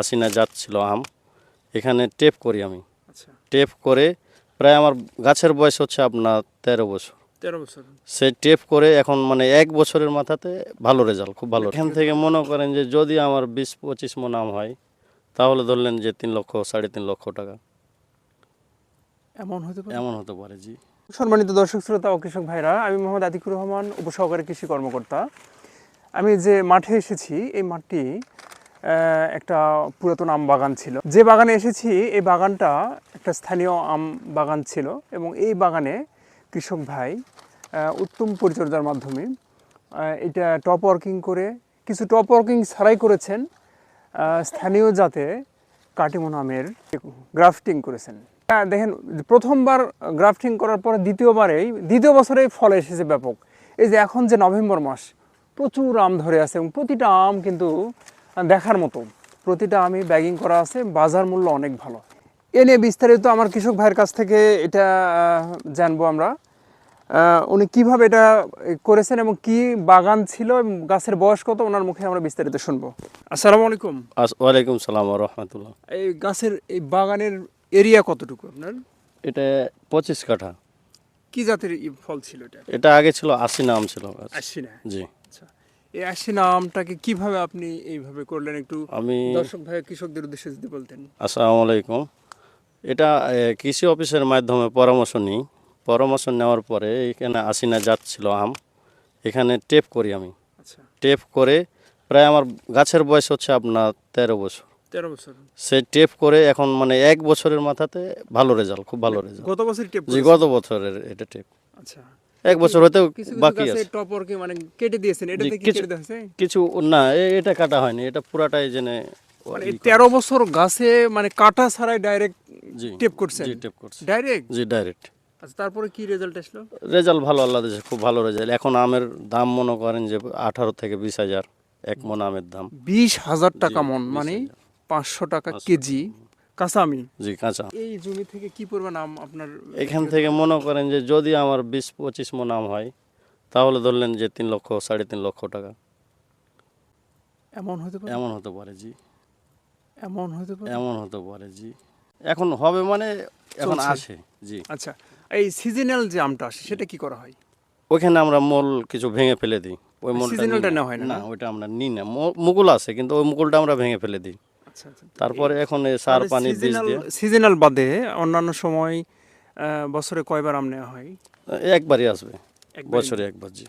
আশিনা জাত ছিল আম এখানে টেপ করি আমি। আচ্ছা। টেপ করে প্রায় আমার গাছের বয়স হচ্ছে আপনার তেরো বছর। তেরো বছর। সেই টেপ করে এখন মানে এক বছরের মাথাতে ভালো রেজাল্ট খুব ভালো এখান থেকে মনে করেন যে যদি আমার বিশ পঁচিশ মন আম হয় তাহলে ধরলেন যে তিন লক্ষ সাড়ে তিন লক্ষ টাকা। এমন হতে পারে? এমন হতে পারে জি। সম্মানিত দর্শক শ্রোতা ও কৃষক ভাইরা আমি মোহাম্মদ আতিকুর রহমান উপসহকারী কৃষি কর্মকর্তা। আমি যে মাঠে এসেছি এই মাঠটি একটা পুরাতন আম বাগান ছিল। যে বাগানে এসেছি এই বাগানটা একটা স্থানীয় আম বাগান ছিল এবং এই বাগানে কৃষক ভাই উত্তম পরিচর্যার মাধ্যমে এটা টপ ওয়ার্কিং করে কিছু টপ ওয়ার্কিং ছাড়াই করেছেন স্থানীয় জাতে কাটিমন আমের গ্রাফটিং করেছেন। হ্যাঁ, দেখেন প্রথমবার গ্রাফটিং করার পরে দ্বিতীয়বারেই দ্বিতীয় বছরেই ফল এসেছে ব্যাপক। এই যে এখন যে নভেম্বর মাস প্রচুর আম ধরে আছে এবং প্রতিটা আম কিন্তু দেখার মতো প্রতিটা আমি ব্যাগিং করা আছে বাজার মূল্য অনেক ভালো। এ নিয়ে বিস্তারিত আমার কৃষক ভাইয়ের কাছ থেকে এটা জানব আমরা। উনি কীভাবে এটা করেছেন এবং কি বাগান ছিল এবং গাছের বয়স কত ওনার মুখে আমরা বিস্তারিত শুনব। আসসালামু আলাইকুম। ওয়ালাইকুম সালাম রহমতুল্লাহ। এই গাছের এই বাগানের এরিয়া কতটুকু আপনার? এটা পঁচিশ কাঠা। কি জাতের ফল ছিল এটা? এটা আগে ছিল আশি নাম ছিল। আশি না। জি। এই আশি না আমটাকে কীভাবে আপনি এইভাবে করলেন? একটু আমি দর্শক ভাই কৃষকদের উদ্দেশ্যে যদি বলতেন। আসসালামু আলাইকুম। এটা কৃষি অফিসের মাধ্যমে পরামর্শ নিই। পরামর্শ নেওয়ার পরে এখানে আশিনা জাত ছিল আম। এখানে টেপ করি আমি। আচ্ছা। টেপ করে প্রায় আমার গাছের বয়স হচ্ছে আপনার তেরো বছর। তেরো বছর। সেই টেপ করে এখন মানে এক বছরের মাথাতে ভালো রেজাল্ট খুব ভালো রেজাল্ট। গত বছর টেপ গত বছরের এটা টেপ। আচ্ছা। এক বছর কিছু বাকি আছে। টপ ওয়ার্কিং মানে কেটে দিয়েছেন? এটা কিছু- কেটে দেওয়া হয়েছে কিছু না এটা কাটা হয়নি এটা পুরাটাই জেনে মানে তেরো বছর গাছে মানে কাটা ছাড়াই ডাইরেক্ট জি টেপ করছেন? জি টেপ করছি। ডাইরেক্ট জি ডাইরেক্ট আচ্ছা তারপরে কি রেজাল্ট আসলো? রেজাল্ট ভালো আল্লাহ দেশে খুব ভালো রেজাল্ট এখন আমের দাম মনে করেন যে আঠারো থেকে বিশ হাজার এক মন আমের দাম। বিশ হাজার টাকা মন মানে। পাঁচশো টাকা কেজি। কাঁচা আমি জি কাঁচা। এই জমি থেকে কি পরিমাণ আম আপনার এখান থেকে মনে করেন যে যদি আমার বিশ পঁচিশ মন আম হয় তাহলে ধরলেন যে তিন লক্ষ সাড়ে তিন লক্ষ টাকা। এমন হতে পারে? এমন হতে পারে জি। এমন হতে পারে? এমন হতে পারে জি। এখন হবে মানে এখন আসে জি। আচ্ছা এই সিজনাল যে আমটা আসে সেটা কি করা হয়? ওইখানে আমরা মল কিছু ভেঙে ফেলে দিই। ওই মোলটা Seasonalটা নিই। নেওয়া হয় না, না না? ওইটা আমরা নিই না। মুকুল আছে কিন্তু ওই মুকুলটা আমরা ভেঙে ফেলে দিই। তারপরে এখন সার পানি বীজ দিয়ে। সিজনাল বাদে অন্যান্য সময় বছরে কয়বার আম নেওয়া হয়? একবারই আসবে। বছরে একবার জি।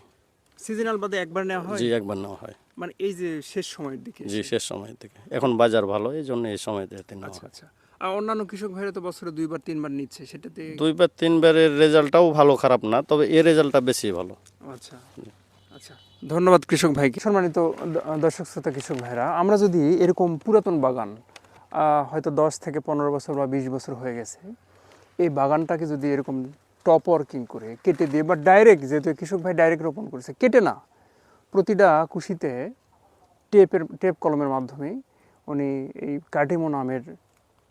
সিজনাল বাদে একবার নেওয়া হয়? জি একবার নেওয়া হয়। মানে এই যে শেষ সময়ের দিকে জি শেষ সময়ের দিকে। এখন বাজার ভালো এই জন্য এই সময়তে নেওয়া আচ্ছা আচ্ছা। আর অন্যান্য কৃষক ভাইরা তো বছরে দুইবার তিনবার নিচ্ছে সেটাতে দুইবার তিনবারের রেজাল্টটাও ভালো খারাপ না তবে এর রেজাল্টটা বেশি ভালো। আচ্ছা। আচ্ছা। ধন্যবাদ কৃষক ভাইকে। সম্মানিত দর্শক শ্রোতা, কৃষক ভাইরা, আমরা যদি এরকম পুরাতন বাগান হয়তো দশ থেকে পনেরো বছর বা বিশ বছর হয়ে গেছে, এই বাগানটাকে যদি এরকম টপ ওয়ার্কিং করে কেটে দিয়ে, বা ডাইরেক্ট যেহেতু কৃষক ভাই ডাইরেক্ট রোপণ করেছে, কেটে না, প্রতিটা কুশিতে টেপের, টেপ কলমের মাধ্যমে উনি এই কাটিমো নামের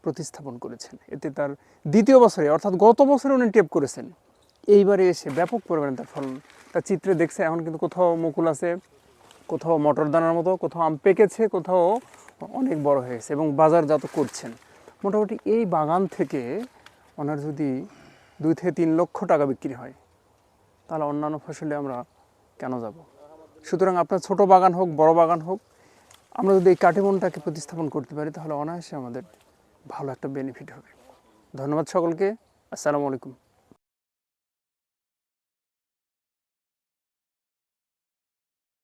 প্রতিস্থাপন করেছেন। এতে তার দ্বিতীয় বছরে, অর্থাৎ গত বছরে উনি টেপ করেছেন। এইবারে এসে ব্যাপক পরিমাণে তার ফলন তার চিত্রে দেখছে, এখন কিন্তু কোথাও মুকুল আছে, কোথাও মটর দানার মতো, কোথাও আম পেকেছে, কোথাও অনেক বড় হয়েছে এবং বাজারজাত করছেন। মোটামুটি এই বাগান থেকে ওনার যদি দুই থেকে তিন লক্ষ টাকা বিক্রি হয়, তাহলে অন্যান্য ফসলে আমরা কেন যাব? সুতরাং আপনার ছোট বাগান হোক, বড় বাগান হোক, আমরা যদি এই কাটিমনটাকে প্রতিস্থাপন করতে পারি, তাহলে অনায়াসে আমাদের ভালো একটা বেনিফিট হবে। ধন্যবাদ সকলকে, আসসালামু আলাইকুম।